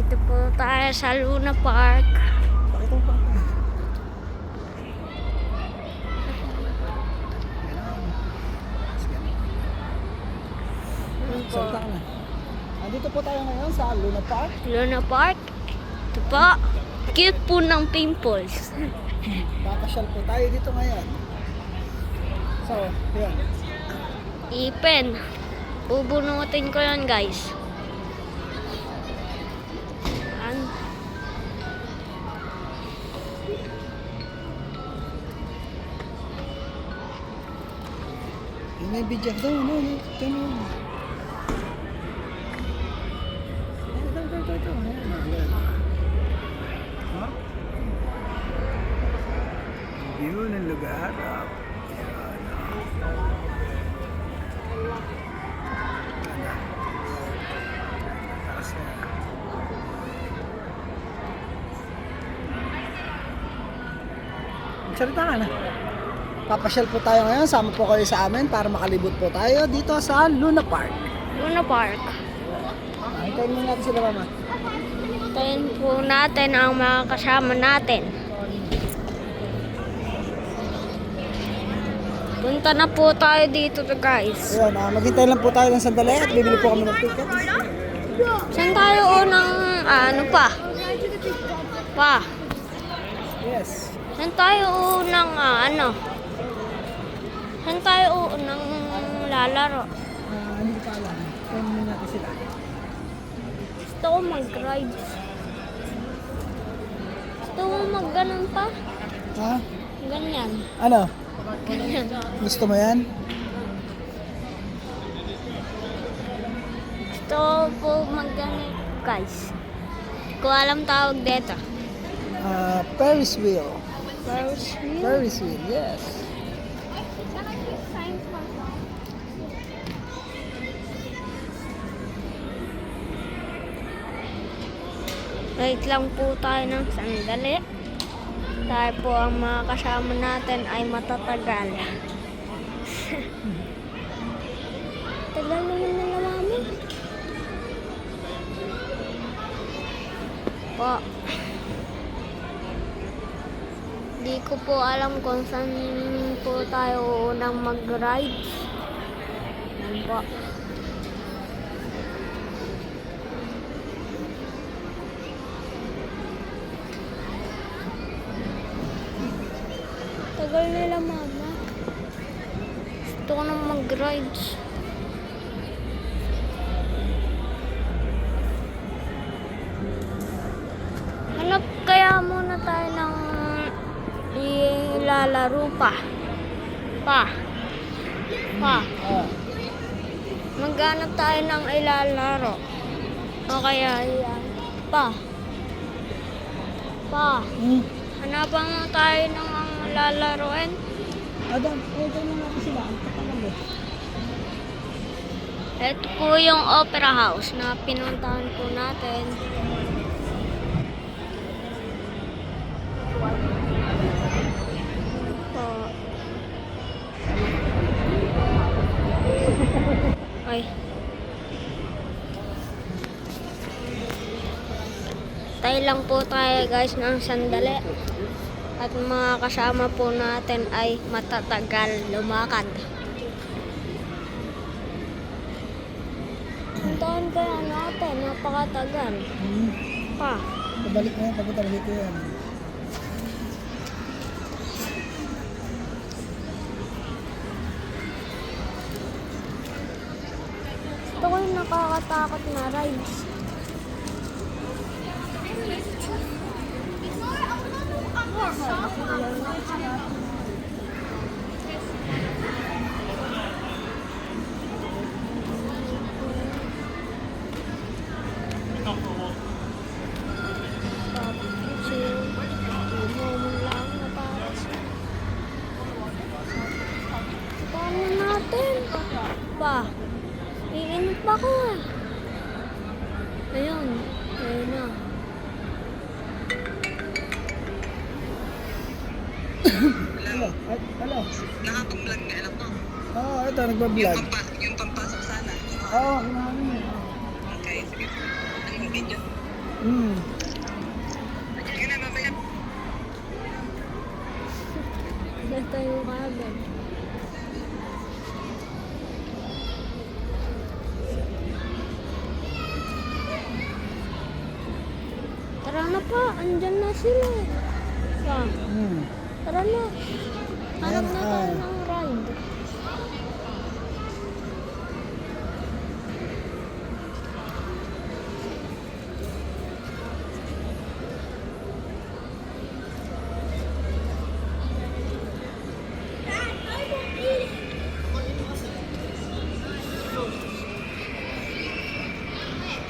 Dito po tayo sa Luna Park. Salta ka na. Andito po tayo ngayon sa Luna Park. Luna Park. Ito po. Cute po ng pimples. Papasyal po tayo dito ngayon. So, yun. Ipen. Bubunutin ko yan guys. Video daw, no? no? Ito mo. Ito, ito, ito, ito. View ng lugar. Magsalita ka na. Papasyal po tayo ngayon. Sama po kayo sa amin para makalibot po tayo dito sa Luna Park. Luna Park. Hintayin mo natin sila mama. Tayin po natin ang mga kasama natin. Punta na po tayo dito guys. Ayun, ah, maghintay lang po tayo ng sandali at bibili po kami ng ticket. Saan tayo unang, ah, ano pa? Pa. Yes. Saan tayo unang, ah, ano? Saan tayo unang lalaro? Ah, hindi ko alam. Hintayin muna natin sila. Gusto ko mag-ride. Gusto ko mag-ganon pa. Ha? Ganyan. Ano? Ganyan. Gusto mo yan? Gusto ko po mag-ganon, guys. Hindi ko alam tawag dito. Ah, Ferris wheel. First view. Ferris wheel, yes. Wait lang po tayo ng sandali. Tayo po ang mga kasama natin ay matatagal. Tagal naman nila mami. Po. Di ko po alam kung saan po tayo unang mag-ride. Po. Tagal nila mama. Gusto ko nang mag-rides. Hanap kaya muna tayo ng ilalaro pa. Pa. Pa. Ah, Maghanap tayo ng ilalaro. O kaya yan. Pa. Pa. hmm. Hanapan mo tayo ng lalaroin. Adam, hintayin mo natin sila. Ang tagal mo. Ito po yung opera house na pinuntahan po natin. Ay. Tayo lang po tayo guys ng sandali. At mga kasama po natin ay matatagal lumakad. Puntahan kaya natin, napakatagal. Hmm. Pa. Pabalik na yan, papunta dito yan. Ito ko yung nakakatakot na rides. Chill. Hindi mo man lang na para sa... Paano natin? Pa. Iinit pa ko ah. Ay, hello? Nakapag-vlog ka, alam ko. Oo, oh, ito, nagbablog. Yung, pampa, yung pampasok sana. Oo, oh, kinahamin mo. Okay, sige. Ano yung video? Hmm. Sige na, mamaya. Natayo ka agad. Tara na pa, andyan na sila. Pa, Hmm. tara na. Hanap na tayo ng ride.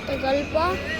Tagal pa.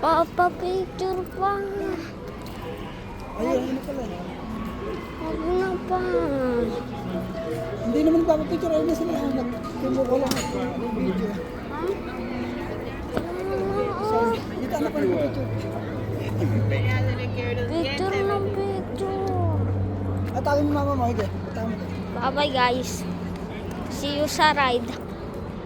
Papa picture pa. Ayun, ano pala. Huwag na pa. Hindi naman papapicture. Ayun na sila. Nagtumbo ko lang. Video. Ha? Oo. dito anak ko nagpapicture. Picture ng picture. At tawin mo mama mo. Okay. Tama mo. Bye bye guys. See you sa ride.